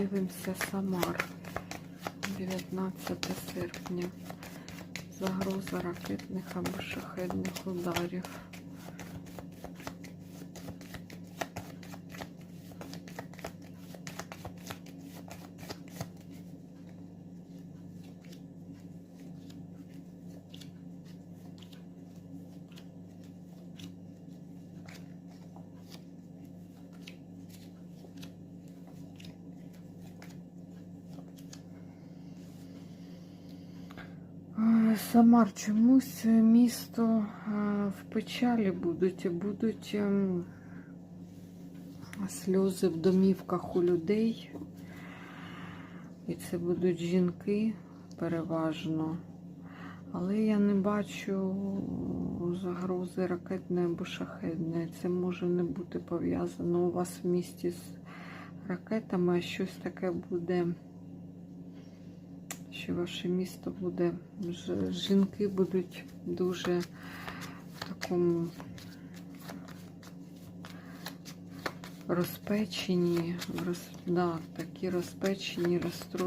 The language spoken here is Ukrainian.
Дивимося Самар. 19 серпня. Загроза ракетних або шахедних ударів. Самар чомусь місто е, в печалі будуть, будуть ем, сльози в домівках у людей. І це будуть жінки переважно. Але я не бачу загрози ракетної або шахедної. Це може не бути пов'язано у вас в місті з ракетами, а щось таке буде що ваше місто буде, жінки будуть дуже в такому розпечені, роз, да, такі розпечені, розстроєні.